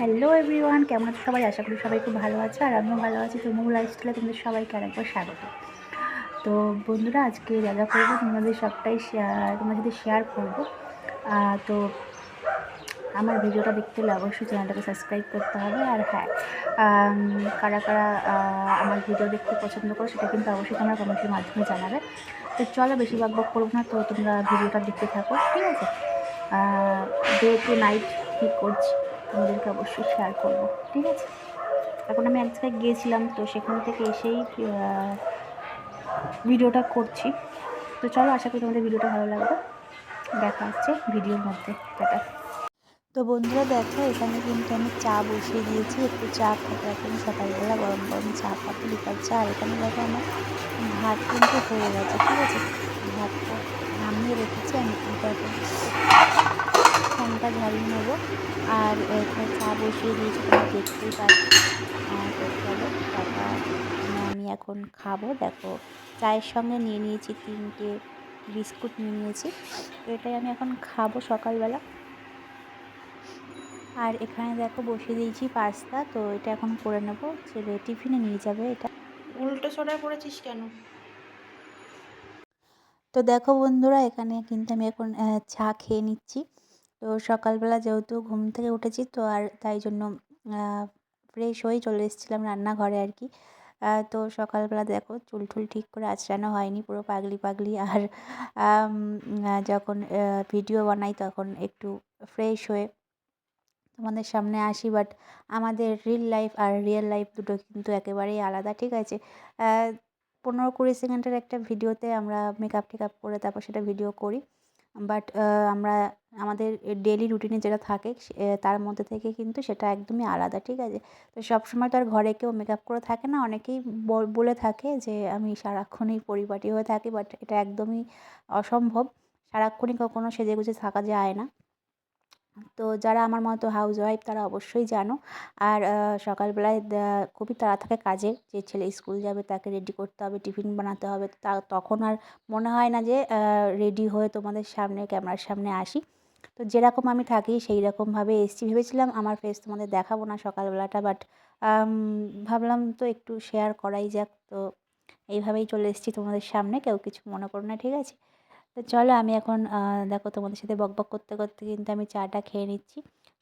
Hello everyone, কেমন আছো সবাই? আশা করি সবাই খুব ভালো আছে, আর আমিও ভালো আছি। তো মূল লাইফস্টাইলে তোমাদের সবাইকে আরেকবার স্বাগত। তো বন্ধুরা, আজকে যা যা করব, তোমাদের সবটাই শেয়ার তোমার সাথে শেয়ার করব। তো আমার ভিডিওটা দেখতে হলে অবশ্যই চ্যানেলটাকে সাবস্ক্রাইব করতে হবে। আর হ্যাঁ কারা কারা আমার ভিডিও দেখতে পছন্দ করো, সেটা কিন্তু অবশ্যই তোমরা কমেন্টের মাধ্যমে জানাবে। তো চলো, বেশি বক বক করব না, তো তোমরা ভিডিওটা দেখতে থাকো, ঠিক আছে? ডে টু নাইট কী করছি? তোমাদেরকে অবশ্যই শেয়ার করব, ঠিক আছে? এখন আমি এক জায়গায় গিয়েছিলাম, তো সেখান থেকে এসেই ভিডিওটা করছি। তো চলো, আশা করি তোমাদের ভিডিওটা ভালো লাগবে। দেখা হচ্ছে ভিডিওর মধ্যে। টাটা। তো বন্ধুরা, দেখো, এখানে কিন্তু আমি চা বসিয়ে দিয়েছি। একটু চা খাব এখন সকালবেলা, গরম গরম চা খাব লিকার চা। আর এখানে দেখো আমার ভাত কিন্তু হয়ে গেছে, ঠিক আছে? ভাতটা নামিয়ে রেখেছি, আমি কিন্তু ফ্যানটা ঝাড়িয়ে নেব। আর এখানে চা বসিয়ে দিয়েছি তোমরা দেখতেই পাচ্ছ। আর চলো টাকা আমি এখন খাব। দেখো চায়ের সঙ্গে নিয়ে নিয়েছি তিনটে বিস্কুট নিয়ে নিয়েছি। তো এটাই আমি এখন খাব সকালবেলা। আর এখানে দেখো বসিয়ে দিয়েছি পাস্তা। তো এটা এখন করে নেব। ছেলে টিফিনে নিয়ে যাবে এটা। উল্টো সোডা পড়েছিস কেন? তো দেখো বন্ধুরা এখানে কিন্তু আমি এখন চা খেয়ে নিচ্ছি। তো সকালবেলা যেহেতু ঘুম থেকে উঠেছি, তো আর তাই জন্য ফ্রেশ হয়ে চলে এসেছিলাম রান্নাঘরে আর কি। তো সকালবেলা দেখো চুল টুল ঠিক করে আঁচড়ানো হয়নি, পুরো পাগলি পাগলি। আর যখন ভিডিও বানাই তখন একটু ফ্রেশ হয়ে তোমাদের সামনে আসি। বাট আমাদের রিল লাইফ আর রিয়েল লাইফ দুটো কিন্তু একেবারেই আলাদা, ঠিক আছে? পনেরো কুড়ি সেকেন্ডের একটা ভিডিওতে আমরা মেকআপ টেকআপ করে তারপর সেটা ভিডিও করি। বাট আমরা, আমাদের ডেলি রুটিনে যেটা থাকে তার মধ্যে থেকে কিন্তু সেটা একদমই আলাদা, ঠিক আছে? তো সব সময় তো আর ঘরে কেউ মেকআপ করে থাকে না। অনেকেই বল- থাকে যে, আমি সারাক্ষণই পরিপাটি হয়ে থাকি বাট এটা একদমই অসম্ভব। সারাক্ষণই কখনো সেজেগুজে থাকা যায় না। তো যারা আমার মতো হাউস ওয়াইফ তারা অবশ্যই জানো। আর সকালবেলায় খুবই তাড়া থাকে কাজের। যে ছেলে স্কুল যাবে তাকে রেডি করতে হবে টিফিন বানাতে হবে। তা, তখন আর মনে হয় না যে রেডি হয়ে তোমাদের সামনে ক্যামেরার সামনে আসি। তো যেরকম আমি থাকি সেই রকমভাবে এসেছি। ভেবেছিলাম আমার ফেস তোমাদের দেখাবো না সকালবেলাটা বাট ভাবলাম তো একটু শেয়ার করাই যাক। তো, এইভাবেই চলে এসেছি তোমাদের সামনে। কেউ কিছু মনে করো না, ঠিক আছে? তো চলো আমি এখন দেখো তোমাদের সাথে বকবক করতে করতে কিন্তু আমি চাটা খেয়ে নিচ্ছি।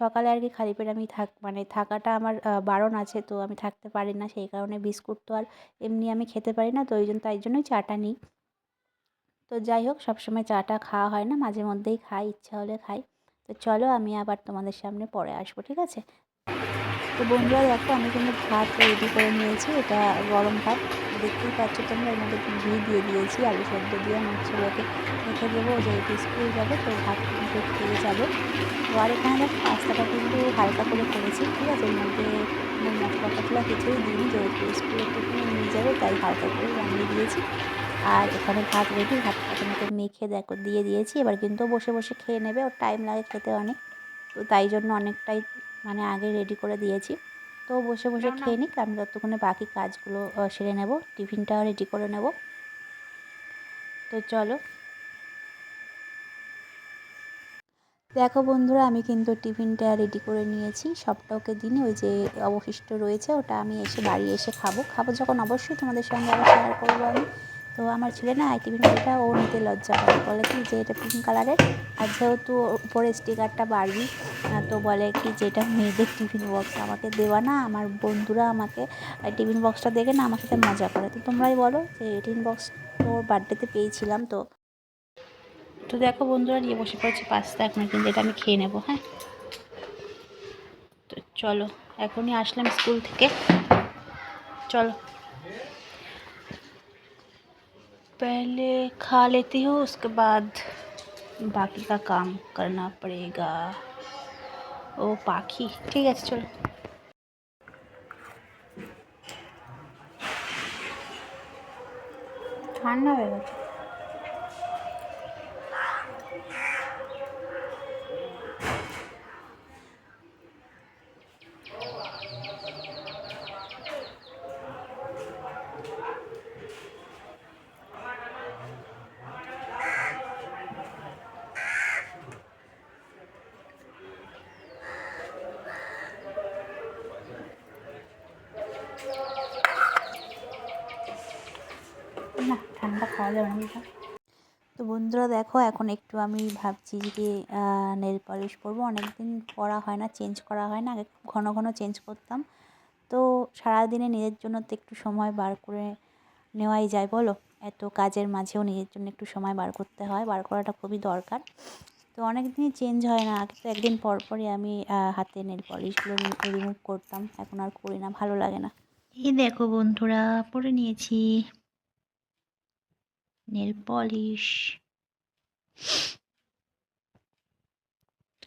সকালে আর কি খালি পেটে আমি থাক মানে থাকাটা আমার বারণ আছে তো আমি থাকতে পারি না, সেই কারণে বিস্কুট তো আর এমনি আমি খেতে পারি না, তো ওই জন্য তাই জন্যই চাটা নিই। তো যাই হোক, সবসময় চাটা খাওয়া হয় না, মাঝে মধ্যেই খাই, ইচ্ছা হলে খাই। তো চলো আমি আবার তোমাদের সামনে পরে আসব, ঠিক আছে? তো বন্ধুরা, দেখো, আমি কিন্তু ভাত রেডি করে নিয়েছি। এটা গরম ভাত। দেখতেই পাচ্ছ তোমরা, এর মধ্যে ঘি দিয়ে দিয়েছি, আলু সেদ্ধ দিয়ে আমার ছেলেকে রেখে দেবো। যেহেতু স্কুল যাবে, তো ভাত কিন্তু খেয়ে যাবে। তো আর এখানে দেখো, পাস্তাটা কিন্তু হালকা করে করেছি, ঠিক আছে? এর মধ্যে মশলা টশলা কিছুই দিইনি, যেহেতু স্কুলে টিফিনে নিয়ে যাবে, তাই হালকা করে বানিয়ে দিয়েছি। আর এখানে ভাত রেডি ভাতটা তোমাকে মেখে দেখো, দিয়ে দিয়েছি। এবার কিন্তু বসে বসে খেয়ে নেবে, ওর টাইম লাগে খেতে অনেক। তো তাই জন্য অনেকটাই মানে আগে রেডি করে দিয়েছি। তো বসে বসে। খেয়ে নিক আমি ততক্ষণে বাকি কাজগুলো সেরে নেব টিফিনটাও রেডি করে নেব। তো চলো। দেখো বন্ধুরা আমি কিন্তু টিফিনটা রেডি করে নিয়েছি। সবটা ওকে দিনে ওই যে অবশিষ্ট রয়েছে ওটা আমি এসে বাড়ি এসে খাব। খাব যখন অবশ্যই তোমাদের সঙ্গে আবার শেয়ার করব আমি। তো আমার ছেলে না এই টিফিন বইটা ও নিতে লজ্জা করে। বলে কি যে এটা পিঙ্ক কালারের আর যেহেতু ওর উপরে স্টিকারটা বাড়বি তো বলে কি যে এটা মেয়েদের টিফিন বক্স আমাকে দেওয়া না আমার বন্ধুরা আমাকে টিফিন বক্সটা দেখে না আমার সাথে মজা করে তো তোমরাই বলো যে টিফিন বক্স তো ওর বার্থডেতে পেয়েছিলাম তো তো দেখো বন্ধুরা নিয়ে বসে পড়েছি পাস্তা এখন কিন্তু এটা আমি খেয়ে নেবো হ্যাঁ তো চলো এখনই আসলাম স্কুল থেকে চলো पहले खा लेती हूँ उसके बाद बाकी का काम करना पड़ेगा ও পাখি। ঠিক আছে চলো। ঠান্ডা হয়ে গেছে। না ঠান্ডা খাওয়া যাবে না তো বন্ধুরা দেখো এখন একটু আমি ভাবছি যে নেল পলিশ করব অনেক দিন করা হয় না চেঞ্জ করা হয় না। আগে ঘন ঘন চেঞ্জ করতাম। তো সারাদিনে নিজের জন্য তো একটু সময় বার করে নেওয়াই যায় বলো? এত কাজের মাঝেও নিজের জন্য একটু সময় বার করতে হয়। বার করাটা খুবই দরকার। তো অনেক দিনই চেঞ্জ হয় না। আগে তো একদিন পর পরই আমি হাতে নেল পলিশগুলো রিমুভ করতাম। এখন আর করি না ভালো লাগে না। এই দেখো বন্ধুরা পরে নিয়েছি। নেল পলিশ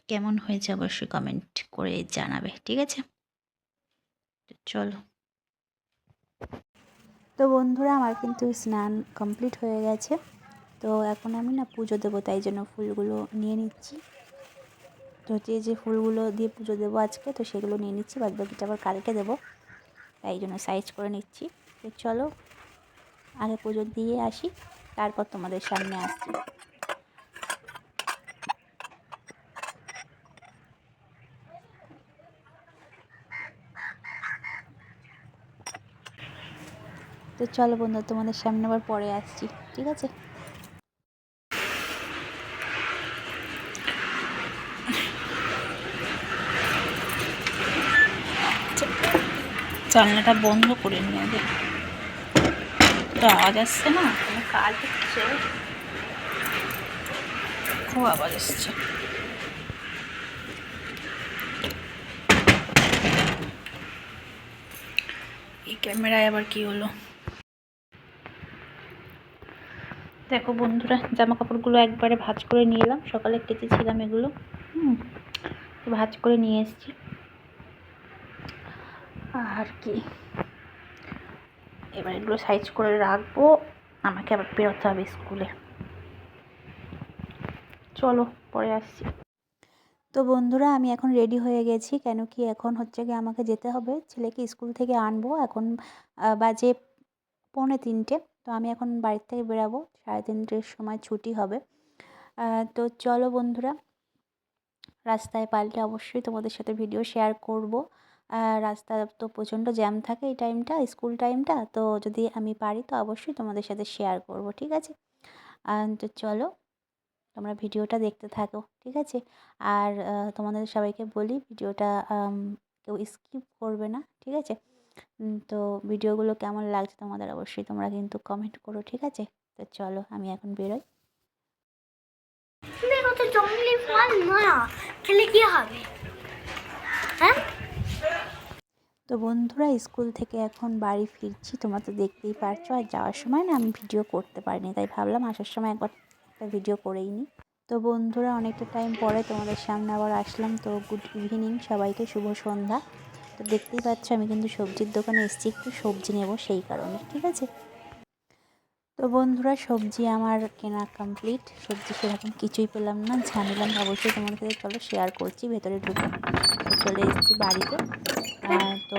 কেমন হয়েছে অবশ্যই কমেন্ট করে জানাবে, ঠিক আছে? তো চলো। তো বন্ধুরা, আমার কিন্তু স্নান কমপ্লিট হয়ে গেছে। তো এখন আমি না পুজো দেবো, তাই জন্য ফুলগুলো নিয়ে নিচ্ছি। তো যে যে ফুলগুলো দিয়ে পুজো দেবো আজকে, তো সেগুলো নিয়ে নিচ্ছি বাদ বাকিটা আবার কালকে দেবো। তাই জন্য সাইজ করে নিচ্ছি। তো চলো, আগে পুজো দিয়ে আসি। তারপর তোমাদের সামনে আসছি। তো চলো বন্ধু, তোমাদের সামনে আবার পরে আসছি, ঠিক আছে? জানলাটা বন্ধ করে নিয়ে তো আওয়াজ আসছে না? কোনো কাজ হচ্ছে? খুব আওয়াজ আসছে। এই ক্যামেরায় আবার কি হলো? দেখো বন্ধুরা জামা কাপড়গুলো একবারে ভাঁজ করে নিয়ে এলাম। সকালে কেটেছিলাম এগুলো। হুম ভাজ করে নিয়ে এসেছি। আর কি? এবার এগুলো সাইজ করে রাখব। আমাকে আবার বেরোতে হবে স্কুলে চলো, পরে আসছি। তো বন্ধুরা, আমি এখন রেডি হয়ে গেছি, কেন কি এখন হচ্ছে গিয়ে আমাকে যেতে হবে। ছেলেকে স্কুল থেকে আনব, এখন বাজে পৌনে তিনটে। তো আমি এখন বাড়ির থেকে বেরাবো, সাড়ে তিনটের সময় ছুটি হবে। তো চলো বন্ধুরা, রাস্তায় পাল্টে অবশ্যই তোমাদের সাথে ভিডিও শেয়ার করব। রাস্তা তো প্রচণ্ড জ্যাম থাকে এই টাইমটা, স্কুল টাইমটা, তো যদি আমি পারি তো অবশ্যই তোমাদের সাথে শেয়ার করব, ঠিক আছে? তো চলো, তোমরা ভিডিওটা দেখতে থাকো, ঠিক আছে? আর তোমাদের সবাইকে বলি ভিডিওটা কেউ স্কিপ করবে না, ঠিক আছে? তো ভিডিওগুলো কেমন লাগছে তোমাদের অবশ্যই তোমরা কিন্তু কমেন্ট করো, ঠিক আছে? তো চলো, আমি এখন বেরোই। জঙ্গলি ফল নয়া খেলে কি হবে? হ্যাঁ? তো বন্ধুরা, স্কুল থেকে এখন বাড়ি ফিরছি। তোমরা তো দেখতেই পারছ, আর যাওয়ার সময় না আমি ভিডিও করতে পারিনি, তাই ভাবলাম আসার সময় একবার একটা ভিডিও করেই নিই। তো বন্ধুরা, অনেকটা টাইম পরে তোমাদের সামনে আবার আসলাম। তো গুড ইভিনিং সবাইকে শুভ সন্ধ্যা। তো দেখতেই পাচ্ছ, আমি কিন্তু সবজির দোকানে এসেছি, একটু সবজি নেব সেই কারণে, ঠিক আছে? তো বন্ধুরা, সবজি আমার কেনা কমপ্লিট সবজি সেরকম কিছুই পেলাম না ঝামেলাম অবশ্যই তোমাদের সাথে চলো শেয়ার করছি, ভেতরে ঢুকে। চলে এসেছি বাড়িতে। তো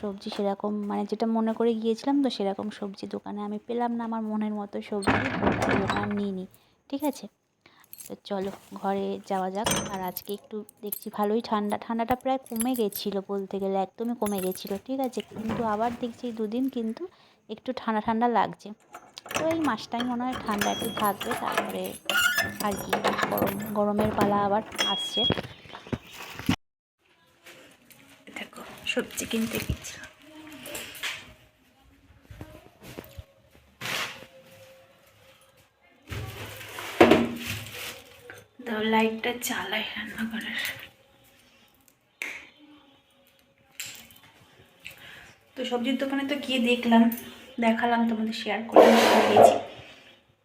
সবজি সেরকম মানে যেটা মনে করে গিয়েছিলাম তো সেরকম সবজি দোকানে আমি পেলাম না, আমার মনের মতো সবজি দোকান নিইনি ঠিক আছে? তো চলো, ঘরে যাওয়া যাক, আর আজকে একটু দেখছি ভালোই ঠান্ডা, ঠান্ডাটা প্রায় কমে গেছিল বলতে গেলে, একদমই কমে গেছিল, ঠিক আছে? কিন্তু আবার দেখছি দুদিন কিন্তু একটু ঠান্ডা ঠান্ডা লাগছে। তো এই মাসটাই মনে হয় ঠান্ডা একটু থাকবে, তারপরে আর কি, গরম, গরমের পালা আবার আসছে। সবজি কিনতে গেছি তো লাইটটা চালাই রান্নাঘরের। তো সবজির দোকানে তো গিয়ে দেখলাম, দেখালাম, তোমাদের শেয়ার করলাম দিয়েছি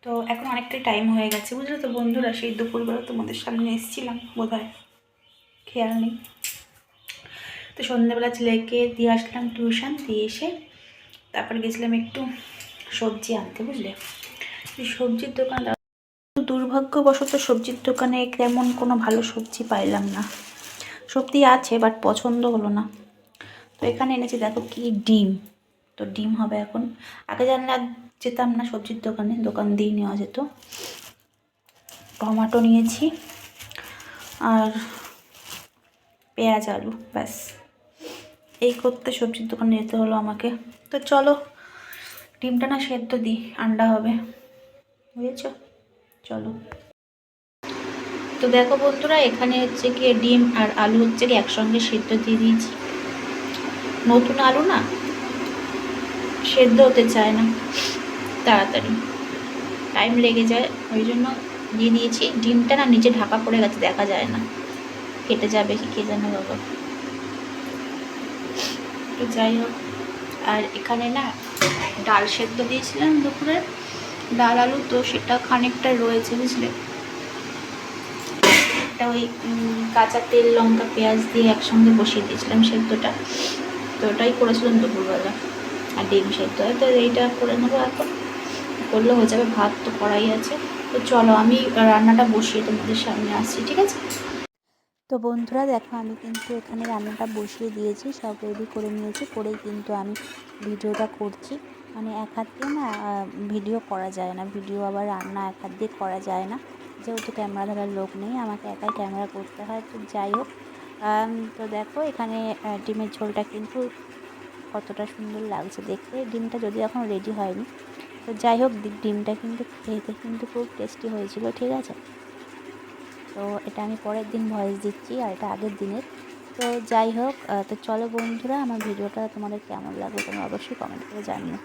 তো এখন অনেকটাই টাইম হয়ে গেছে, বুঝলে তো বন্ধুরা? সেই দুপুরবেলা তোমাদের সামনে এসেছিলাম বোধ হয় খেয়াল নেই। তো সন্ধ্যেবেলা ছেলেকে দিয়ে আসলাম টিউশন দিয়ে এসে তারপর গেছিলাম একটু সবজি আনতে, বুঝলে? সবজির দোকান দুর্ভাগ্যবশত সবজির দোকানে তেমন কোনো ভালো সবজি পাইলাম না। সবজি আছে বাট পছন্দ হলো না। তো এখানে এনেছি, দেখো কি ডিম। তো ডিম হবে এখন। আগে জানলে আর যেতাম না সবজির দোকানে, দোকান দিয়ে নেওয়া যেত। টমাটো নিয়েছি আর পেঁয়াজ, আলু, ব্যাস। এই করতে সবজির দোকানে যেতে হলো আমাকে। তো চলো, ডিমটা না সেদ্ধ দিই, আন্ডা হবে। বুঝেছ? চলো। তো দেখো বন্ধুরা, এখানে হচ্ছে গিয়ে ডিম আর আলু হচ্ছে কি একসঙ্গে সেদ্ধ দিয়ে দিয়েছি। নতুন আলু না, সেদ্ধ হতে চায় না, তাড়াতাড়ি। টাইম লেগে যায়, ওই জন্য দিয়ে দিয়েছি। ডিমটা না নিচে ঢাকা পড়ে গেছে, দেখা যায় না। কেটে যাবে কি, কে জানে বাবা। তো যাই হোক, আর এখানে না ডাল সেদ্ধ দিয়েছিলাম দুপুরে, ডাল আলু, তো সেটা খানিকটা রয়েছে, বুঝলে? একটা ওই কাঁচা তেল, লঙ্কা, পেঁয়াজ দিয়ে একসঙ্গে বসিয়ে দিয়েছিলাম সেদ্ধটা। তো ওটাই করেছিলাম দুপুরবেলা, আর ডিম সেদ্ধ তো এইটা করে নেব এখন। করলে হয়ে যাবে ভাত, তো করাই আছে। তো চলো, আমি রান্নাটা বসিয়ে তোমাদের সামনে আসছি, ঠিক আছে? তো বন্ধুরা দেখো, আমি কিন্তু এখানে রান্নাটা বসিয়ে দিয়েছি, সব রেডি করে নিয়েছি করেই কিন্তু আমি ভিডিওটা করছি। মানে এক হাত দিয়ে না ভিডিও করা যায় না ভিডিও আবার রান্না এক হাত দিয়ে করা যায় না। যেহেতু ক্যামেরা ধরার লোক নেই, আমাকে একাই ক্যামেরা করতে হয়, তো যাই হোক। তো দেখো, এখানে ডিমের ঝোলটা কিন্তু কতটা সুন্দর লাগছে দেখতে। ডিমটা যদি এখন রেডি হয়নি, তো যাই হোক, ডিমটা কিন্তু খেতে কিন্তু খুব টেস্টি হয়েছিল, ঠিক আছে? তো এটা আমি পরের দিন ভয়েস দিচ্ছি আর এটা আগের দিনের। তো যাই হোক তো চলো বন্ধুরা, আমার ভিডিওটা তোমাদের কেমন লাগল তোমরা অবশ্যই কমেন্ট করে জানিও।